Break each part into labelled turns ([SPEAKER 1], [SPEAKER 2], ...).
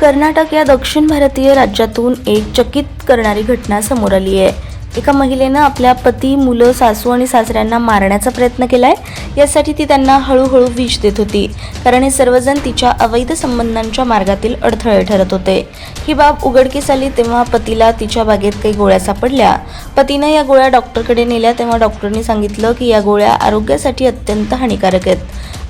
[SPEAKER 1] कर्नाटक या दक्षिण भारतीय राज्यातून एक चकित करणारी घटना समोर आली आहे. एका महिलेनं आपल्या पती मुलं सासू आणि सासऱ्यांना मारण्याचा प्रयत्न केलाय. यासाठी ती त्यांना हळूहळू विष देत होती कारण हे सर्वजण तिच्या अवैध संबंधांच्या मार्गातील अडथळे ठरत होते. ही बाब उघडकीस आली तेव्हा पतीला तिच्या बागेत काही गोळ्या सापडल्या. पतीनं या गोळ्या डॉक्टरकडे नेल्या तेव्हा डॉक्टरनी सांगितलं की या गोळ्या आरोग्यासाठी अत्यंत हानिकारक आहेत.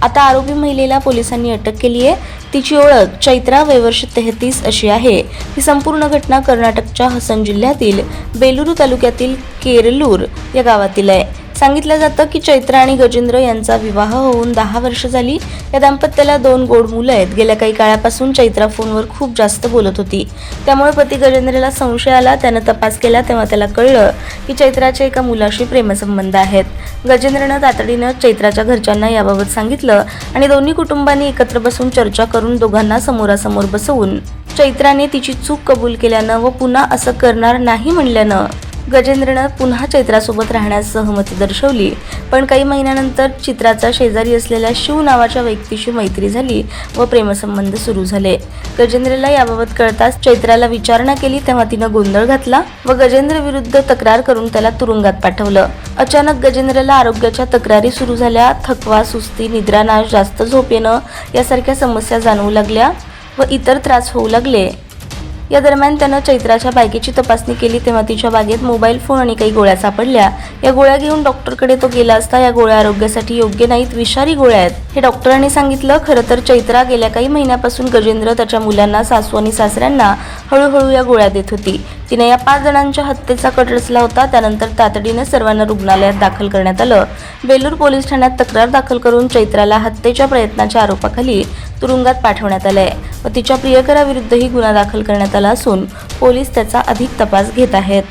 [SPEAKER 1] आता आरोपी महिलेला पोलिसांनी अटक केली आहे. तिची ओळख चैत्रा वयवर्ष तेहतीस अशी आहे. ही संपूर्ण घटना कर्नाटकच्या हसन जिल्ह्यातील बेलुरू तालुक्यातील केरलूर या गावातील आहे. सांगितलं जातं की चैत्र आणि गजेंद्र यांचा विवाह होऊन दहा वर्ष झाली. या दाम्पत्याला दोन गोड मुलं आहेत. गेल्या काही काळापासून चैत्रा फोनवर खूप जास्त बोलत होती. त्यामुळे पती गजेंद्रला संशय आला. त्यानं तपास केला. तेव्हा त्याला कळलं की चैत्राच्या एका मुलाशी प्रेमसंबंध आहेत. गजेंद्रनं तातडीनं चैत्राच्या घरच्यांना याबाबत सांगितलं आणि दोन्ही कुटुंबांनी एकत्र बसून चर्चा करून दोघांना समोरासमोर बसवून चैत्राने तिची चूक कबूल केल्यानं व पुन्हा असं करणार नाही म्हणल्यानं गजेंद्रनं पुन्हा चैत्रासोबत राहण्यास सहमती दर्शवली. पण काही महिन्यानंतर चित्राचा शेजारी असलेल्या शिव नावाच्या व्यक्तीशी मैत्री झाली व प्रेमसंबंध सुरू झाले. गजेंद्रला याबाबत कळताच चैत्राला विचारणा केली तेव्हा तिनं गोंधळ घातला व गजेंद्र विरुद्ध तक्रार करून त्याला तुरुंगात पाठवलं. अचानक गजेंद्रला आरोग्याच्या तक्रारी सुरू झाल्या थकवा सुस्ती निद्रानाश जास्त झोप येणं यासारख्या समस्या जाणवू लागल्या व इतर त्रास होऊ लागले. या दरम्यान त्यानं चैत्राच्या बागेची तपासणी केली तेव्हा तिच्या बागेत मोबाईल फोन आणि काही गोळ्या सापडल्या. या गोळ्या घेऊन डॉक्टरकडे तो गेला असता या गोळ्या आरोग्यासाठी योग्य नाहीत विषारी गोळ्या आहेत. हे डॉक्टरांनी सांगितलं खरं तर चैत्रा गेल्या काही महिन्यापासून गजेंद्र त्याच्या मुलांना सासू आणि सासऱ्यांना हळूहळू या गोळ्या देत होती. तिने या पाच जणांच्या हत्येचा कट रचला होता. त्यानंतर तातडीने सर्वांना रुग्णालयात दाखल करण्यात आलं. बेलूर पोलीस ठाण्यात तक्रार दाखल करून चैत्राला हत्येच्या प्रयत्नाच्या आरोपाखाली तुरुंगात पाठवण्यात आलंय व तिच्या प्रियकराविरुद्धही गुन्हा दाखल करण्यात आला असून पोलीस त्याचा अधिक तपास घेत आहेत.